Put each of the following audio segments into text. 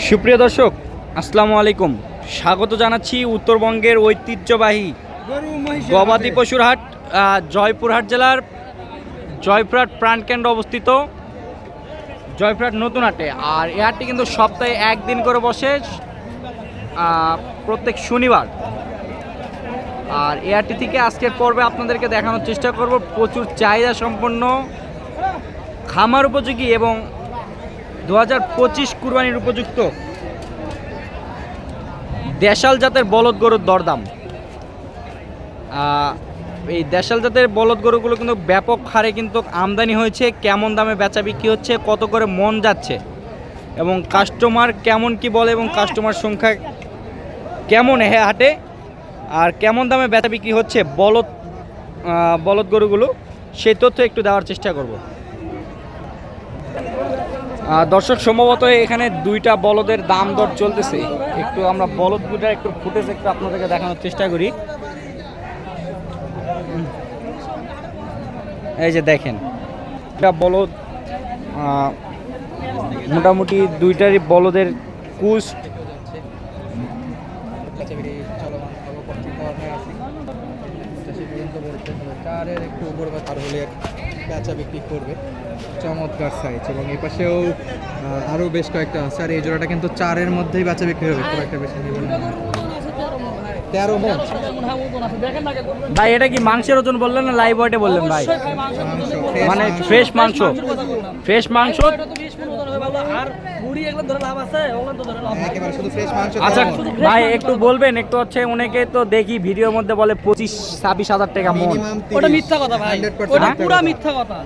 সুপ্রিয় দর্শক, আসসালামু আলাইকুম। স্বাগত জানাচ্ছি উত্তরবঙ্গের ঐতিহ্যবাহী গবাদি পশুর হাট জয়পুরহাট জেলার জয়পুরহাট প্রাণকেন্দ্র অবস্থিত। জয়পুরহাট নতুন হাটে। আর এই হাটটি কিন্তু সপ্তাহে একদিন করে বসে প্রত্যেক শনিবার। আর হাটটি থেকে আজকের পর্বে আপনাদেরকে দেখানোর চেষ্টা করব। প্রচুর চাহিদা সম্পন্ন, খামার উপযোগী এবং দু হাজার পঁচিশ কুরবানির উপযুক্ত দেশাল জাতের বলদ গরুর দরদাম। এই দেশাল জাতের বলদ গরুগুলো কিন্তু ব্যাপক হারে কিন্তু আমদানি হয়েছে, কেমন দামে বেচা বিক্রি হচ্ছে, কত করে মন যাচ্ছে এবং কাস্টমার কেমন কি বলে এবং কাস্টমার সংখ্যা কেমন হ্যাঁ হাটে আর কেমন দামে বেচা বিক্রি হচ্ছে বলদ বলদ গরুগুলো, সেই তথ্য একটু দেওয়ার চেষ্টা করব। দর্শক, সম্ভবত এখানে দুইটা বলদের দাম দর চলতেছে। একটু আমরা বলদ দুটার একটু ফুটেজ একটু আপনাদেরকে দেখানোর চেষ্টা করি। এই যে দেখেন এটা বলদ মোটামুটি দুইটারই বলদের কুচ চারের একটু উপর বা তার হলে বেচা বিক্রি করবে। চমৎকার সাইজ এবং এই পাশেও আহ, আরও বেশ কয়েকটা আছে। আর এই জোড়াটা কিন্তু চারের মধ্যেই বেচা বিক্রি হবে। খুব একটা বেশি নেবেন না। তেরো মন। ভাই এটা কি মাংসের ওজন বললেন না লাইভ ওয়েটে বললেন ভাই? মানে ফ্রেশ মাংস। ফ্রেশ মাংস একেবারে শুধু ফ্রেশ মাংস আচ্ছা ভাই একটু বলবেন একটু হচ্ছে অনেকে তো দেখি ভিডিওর মধ্যে বলে পঁচিশ ছাব্বিশ হাজার টাকা মন। ওটা মিথ্যা কথা ভাই। ওটা পুরো মিথ্যা কথা।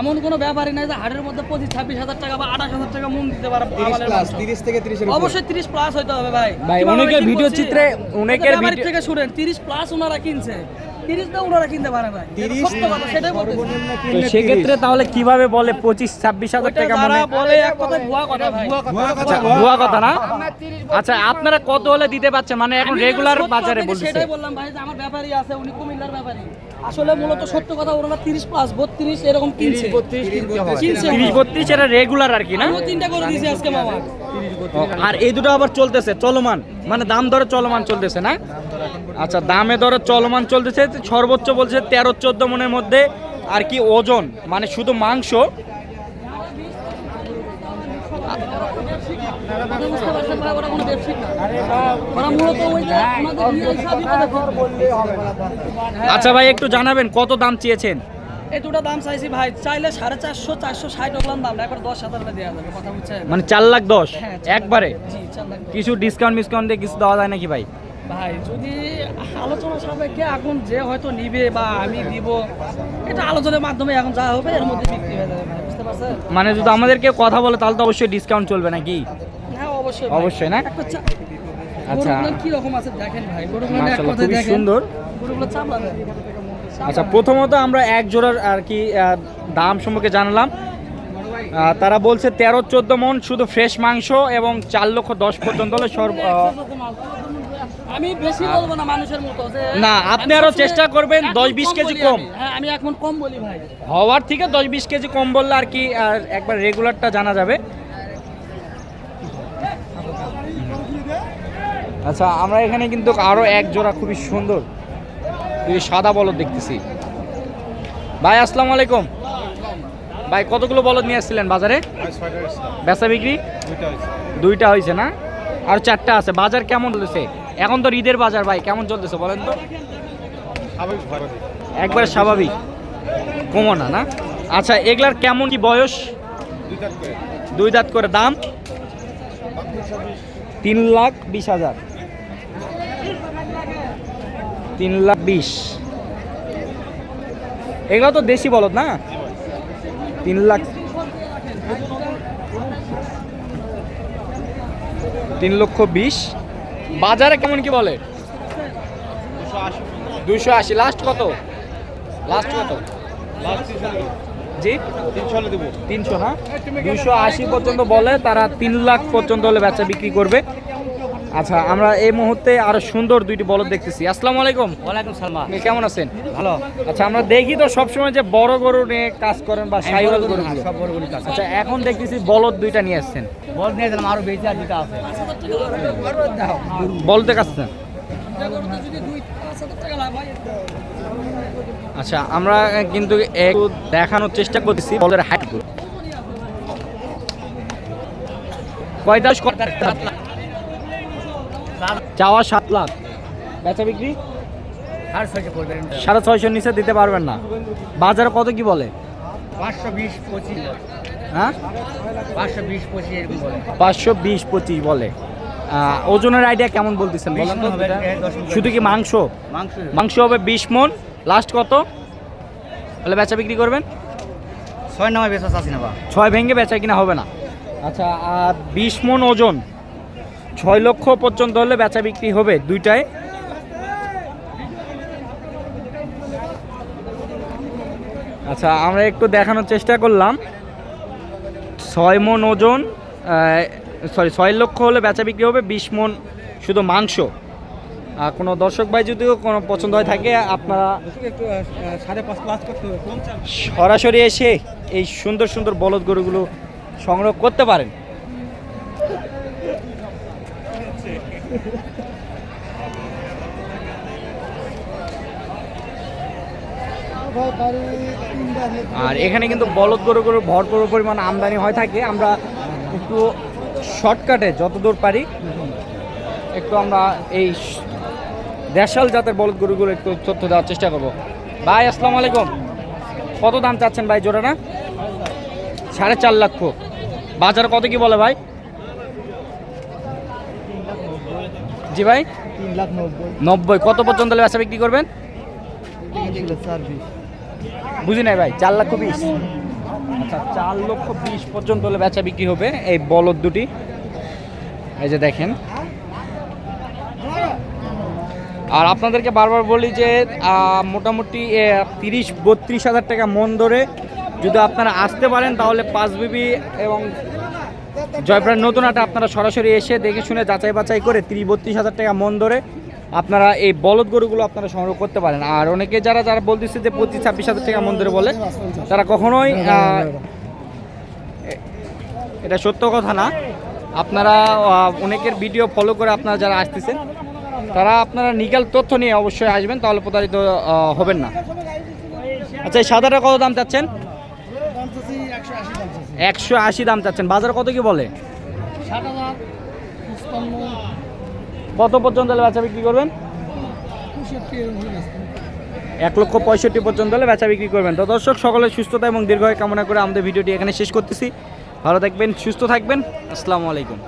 এমন কোনো ব্যাপারই নাই যে হাটের মধ্যে পঁচিশ ছাব্বিশ হাজার টাকা বা আঠাশ হাজার টাকা মন দিতে পারে 30 আমাদের প্লাস মাংস। 30 থেকে 30 এর উপরে। অবশ্যই তিরিশ প্লাস হইতে হবে ভাই। ভাই, অনেকের ভিডিও চিত্রে, অনেকের থেকে শুনেন তিরিশ প্লাস ওনারা কিনছে। 30 সেক্ষেত্রে তাহলে কীভাবে বলে পঁচিশ ছাব্বিশ হাজার টাকা মনে? বলে ভুয়া কথা ভাই। ভুয়া কথা, আচ্ছা ভুয়া ভুয়া কথা না? আচ্ছা আপনারা কত হলে দিতে পারছেন? মানে এখন রেগুলার বাজারে বলতেছে। সেটাই বললাম ভাই যে আমার ব্যাপারই আছে উনি কুমিল্লার ব্যাপারী আসলে মূলত সত্য কথা ওরা তিরিশ প্লাস বত্রিশ এরকম কিনছে। কিনছে তিরিশ বত্রিশ এটা রেগুলার আর কি না? তিনটা করে দিয়েছি আজকে মামা। ও, আর এই দুটো আবার চলতেছে, চলমান। মানে দাম দরে চলমান চলতেছে, না? আচ্ছা দামে দরে চলমান চলতেছে, সর্বোচ্চ বলছে তেরো, চোদ্দ মনের মধ্যে। আর কি ওজন? মানে শুধু মাংস। আচ্ছা ভাই, একটু জানাবেন কত দাম চেয়েছেন? এই দুটো দাম চাইছি ভাই। চাইলে সাড়ে চারশো চারশো ষাট ওগুলাম দাম। একবার দশ হাজার টাকা দেওয়া যাবে কথা বুঝছেন মানে চার লাখ দশ? হ্যাঁ। একবারে? কিছু ডিসকাউন্ট মিসকাউন্ট দিয়ে কিছু দেওয়া যায় নাকি ভাই? ভাই যদি আলোচনা সাপেক্ষে এখন যে হয়তো নিবে বা আমি দিব এটা আলোচনার মাধ্যমে এখন যা হবে এর মধ্যে বিক্রি হয়ে যাবে ভাই বুঝতে পারছেন? মানে যদি আমাদেরকে কথা বলে তাহলে তো অবশ্যই ডিসকাউন্ট চলবে নাকি? হ্যাঁ অবশ্যই অবশ্যই না? আচ্ছা। কি রকম আছে দেখেন ভাই? গরুগুলো এক খুবই দেখেন। সুন্দর। গরুগুলো চামড়া আচ্ছা প্রথমত আমরা এক জোড়ার আর কি দাম সম্পর্কে জানলাম তারা বলছে তেরো চোদ্দ মন শুধু ফ্রেশ মাংস এবং চার লক্ষ দশ পর্যন্ত হলে সর্ব আমি বেশি বলব না মানুষের মতো না, আপনি আরও চেষ্টা করবেন এক 10 মণ 20 কেজি কম। আমি। হ্যাঁ আমি এখন কম বলি ভাই হওয়ার থেকে দশ বিশ কেজি কম বললে আর কি আর একবার রেগুলারটা জানা যাবে আচ্ছা আমরা এখানে কিন্তু আরও এক জোড়া খুবই সুন্দর এই সাদা বলদ দেখতেছি। ভাই, আসসালামু আলাইকুম। ভাই, কতগুলো বলদ নিয়ে আসছিলেন বাজারে? বেচা বিক্রি? দুইটা হয়েছে না? আর চারটা আছে। বাজার কেমন চলতেছে? এখন তো ঈদের বাজার ভাই, কেমন চলতেছে বলেন তো? একবার স্বাভাবিক। কমো না না? আচ্ছা এগুলার কেমন কি বয়স? দুই দাঁত করে। দাম? তিন লাখ বিশ হাজার। তিন লাখ বিশ। এগুলো তো দেশি বলদ না? তিন লাখ তিন লক্ষ বিশ। বাজারে কেমন কি বলে? দুশো আশি। লাস্ট কত? লাস্ট কত? জি? তিনশো না দুশো আশি পর্যন্ত বলে, তারা তিন লাখ পর্যন্ত হলে বেচা বিক্রি করবে। আচ্ছা আমরা এই মুহূর্তে আরও সুন্দর দুইটি বলদ দেখতেছি। আসসালামু আলাইকুম। ওয়ালাইকুম সালাম। কেমন আছেন? ভালো। আচ্ছা আমরা দেখি তো সবসময় যে বড় গরু নিয়ে কাজ করেন বা সাইওয়াল গরু হ্যাঁ, সব কাজ আচ্ছা এখন দেখতেছি বলদ দুইটা নিয়ে আসছেন। বল নিয়ে আরও বেশি আর দুটা আছে। আচ্ছা আমরা কিন্তু একটু দেখানোর চেষ্টা করতেছি বলের হাইট। কয়টা চাওয়া সাত লাখ। বেচা বিক্রি? সাড়ে ছয়শোর নিচে দিতে পারবেন না। বাজারে কত কি বলে? পাঁচশো বিশ পঁচিশ হ্যাঁ? পাঁচশো বিশ পঁচিশ বলে। ওজনের আইডিয়া কেমন বলতেছেন বলেন তো? শুধু কি মাংস? মাংস। হবে বিশ মন। লাস্ট কত? তাহলে বেচা বিক্রি করবেন? ছয় নামে বেশ আছে না ছয় ভেঙে বেচা কিনা হবে না। আচ্ছা আর বিশ মন ওজন ছয় লক্ষ পর্যন্ত হলে বেচা বিক্রি হবে দুইটায়। আচ্ছা আমরা একটু দেখানোর চেষ্টা করলাম। ছয় মন ওজন সরি ছয় লক্ষ হলে বেচা বিক্রি হবে বিশ মন শুধু মাংস। আর কোনো দর্শক ভাই যদিও কোনো পছন্দ হয়ে থাকে, আপনারা সরাসরি এসে এই সুন্দর সুন্দর বলদ গরুগুলো সংগ্রহ করতে পারেন। আর এখানে কিন্তু বলদ গরু গরুগুলো ভরপুর পরিমাণ আমদানি হয় থাকে। আমরা একটু শর্টকাটে যতদূর পারি একটু আমরা এই দেশাল জাতের বলদ গরুগুলো একটু তথ্য দেওয়ার চেষ্টা করব। ভাই আসসালামু আলাইকুম। কত দাম চাচ্ছেন ভাই জোড়াটা? সাড়ে চার লক্ষ। বাজার কত কি বলে ভাই? জি ভাই। নব্বই। কত পর্যন্ত বেচা বিক্রি করবেন? বুঝি নাই ভাই, চার লক্ষ বিশ। আচ্ছা চার লক্ষ বিশ পর্যন্ত হলে বেচা বিক্রি হবে এই বলদ দুটি। এই যে দেখেন। আর আপনাদেরকে বারবার বলি যে মোটামুটি তিরিশ, বত্রিশ হাজার টাকা মন ধরে যদি আপনারা আসতে পারেন, তাহলে পাঁচ বিবি এবং জয়প্রাণ নতুন হাটে আপনারা সরাসরি এসে দেখে শুনে যাচাই বাছাই করে তিরিশ, বত্রিশ হাজার টাকা মন ধরে আপনারা এই বলদ গরুগুলো আপনারা সংগ্রহ করতে পারেন। আর অনেকে যারা যারা বলতেছে যে পঁচিশ, ছাব্বিশ হাজার টাকা মন ধরে বলে, তারা কখনোই এটা সত্য কথা না। আপনারা অনেকের ভিডিও ফলো করে আপনারা যারা আসতেছেন, তারা আপনারা নিগাল তথ্য নিয়ে অবশ্যই আসবেন, তাহলে প্রতারিত হবেন না। আচ্ছা এই সাদাটা কত দাম চাচ্ছেন? একশো আশি দাম চাচ্ছেন। বাজার কত কি বলে? কত পর্যন্ত হলে বেচা বিক্রি করবেন? এক লক্ষ পঁয়ষট্টি পর্যন্ত হলে বেচা বিক্রি করবেন। তো দর্শক, সকলের সুস্থতা এবং দীর্ঘায় কামনা করে আমাদের ভিডিওটি এখানে শেষ করতেছি। ভালো থাকবেন, সুস্থ থাকবেন। আসসালামু আলাইকুম।